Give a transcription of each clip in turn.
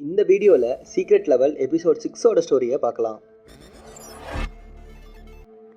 இந்த வீடியோவில் secret level episode சிக்ஸோட ஸ்டோரியை பார்க்கலாம்.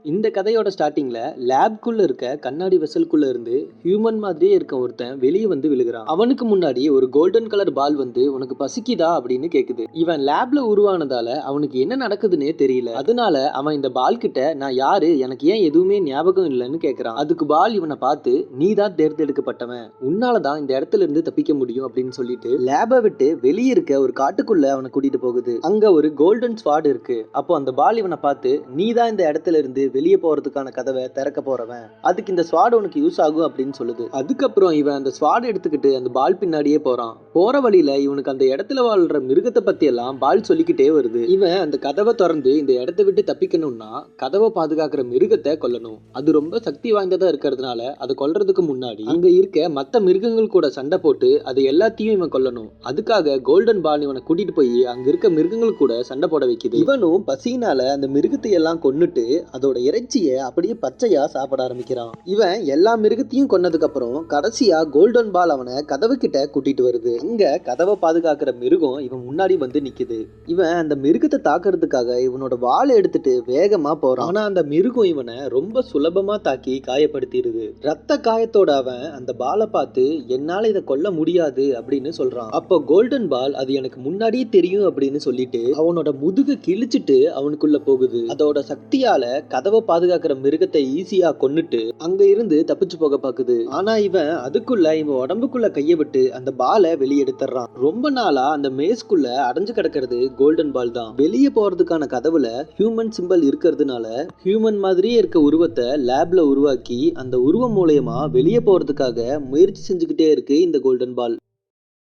இந்த கதையோட ஸ்டார்டிங்கில் லேப்குள்ளே இருக்க கண்ணாடி வெசல்குள்ளே இருந்து ஹியூமன் மாதிரியே இருக்க ஒருத்தன் வெளியே வந்து விழுகிறான். அவனுக்கு முன்னாடி ஒரு கோல்டன் கலர் பால் வந்து உனக்கு பசிக்குதா? அப்படின்னு கேட்குது இவன் லேப்ல உருவானதால அவனுக்கு என்ன நடக்குதுன்னே தெரியல. அதனால அவன் இந்த பால் கிட்ட நான் யாரு? எனக்கு ஏன் எதுவுமே ஞாபகம் இல்லைன்னு கேட்குறான் அதுக்கு பால் இவனை பார்த்து நீ தான் தேர்ந்தெடுக்கப்பட்டவன். உன்னால தான் இந்த இடத்துல இருந்து தப்பிக்க முடியும் அப்படின்னு சொல்லிட்டு லேபை விட்டு வெளியே இருக்க ஒரு காட்டுக்குள்ள அவனை கூட்டிட்டு போகுது. அங்க ஒரு கோல்டன் ஸ்வாட் இருக்கு. அப்போ அந்த பால் இவனை பார்த்து நீ தான் இந்த இடத்துல இருந்து வெளியே போறதுக்கான கதவை திறக்க போறவன். அதுக்கு இந்த ஸ்வாட் உனக்கு யூஸ் ஆகும் அப்படின்னு சொல்லுது. அதுக்கப்புறம் இவன் அந்த ஸ்வாட் எடுத்துக்கிட்டு அந்த பால் பின்னாடியே போறான். போற வழியில இவனுக்கு அந்த இடத்துல வாழ்ற மிருகத்தை பத்தி எல்லாம் பால் சொல்லிக்கிட்டே வருது. இவன் அந்த கதவை திறந்து இந்த இடத்த விட்டு தப்பிக்கணும்னா கதவை பாதுகாக்கிற மிருகத்தை கொல்லணும். அது ரொம்ப சக்தி வாய்ந்ததா இருக்கிறதுனால அதை கொல்றதுக்கு முன்னாடி அங்க இருக்க மத்த மிருகங்கள் கூட சண்டை போட்டு அது எல்லாத்தையும் இவன் கொல்லணும். அதுக்காக கோல்டன் பால் இவனை கூட்டிட்டு போய் அங்க இருக்க மிருகங்கள் கூட சண்டை போட வைக்குது. இவனும் பசினால அந்த மிருகத்தை எல்லாம் கொன்னுட்டு அதோட இறைச்சியை அப்படியே பச்சையா சாப்பிட ஆரம்பிக்கிறான். இவன் எல்லா மிருகத்தையும் கொன்னதுக்கு அப்புறம் கடைசியா கோல்டன் பால் அவனை கதவு கிட்ட கூட்டிட்டு வருது. அங்க கதவை பாதுகாக்கிற மிருகம் இவன் முன்னாடி வந்து நிக்குது. இவன் அந்த மிருகத்தை தாக்குறதுக்காக இவனோட வாழை எடுத்துட்டு வேகமா போறான். ஆனா அந்த மிருகம் இவனை ரொம்ப சுலபமா தாக்கி காயப்படுத்திடுது. ரத்த காயத்தோட அவன் அந்த பாலை பார்த்து என்னால இதை கொல்ல முடியாது அப்படின்னு சொல்றான். அப்போ கோல்டன் பால் அது எனக்கு முன்னாடியே தெரியும் அப்படின்னு சொல்லிட்டு அவனோட முதுகு கிழிச்சிட்டு அவனுக்குள்ள போகுது. அதோட சக்தியால கதவு பாதுகாக்கிற மிருகத்தை ஈஸியா கொன்னுட்டு அங்க இருந்து தப்பிச்சு போக பாக்குது. ஆனா இவன் அதுக்குள்ள இவன் உடம்புக்குள்ள கைய விட்டு அந்த பாலை வெளியெடுத்துறான் ரொம்ப நாளா அந்த மேஸ்க்குள்ள அடைஞ்சு கிடக்கிறது கோல்டன் பால் தான். வெளியே போறதுக்கான கதவுல ஹியூமன் சிம்பல் இருக்கிறதுனால ஹியூமன் மாதிரியே இருக்க உருவத்தை லேப்ல உருவாக்கி அந்த உருவம் மூலயமா வெளியே போறதுக்காக முயற்சி செஞ்சுக்கிட்டே இருக்கு இந்த கோல்டன் பால்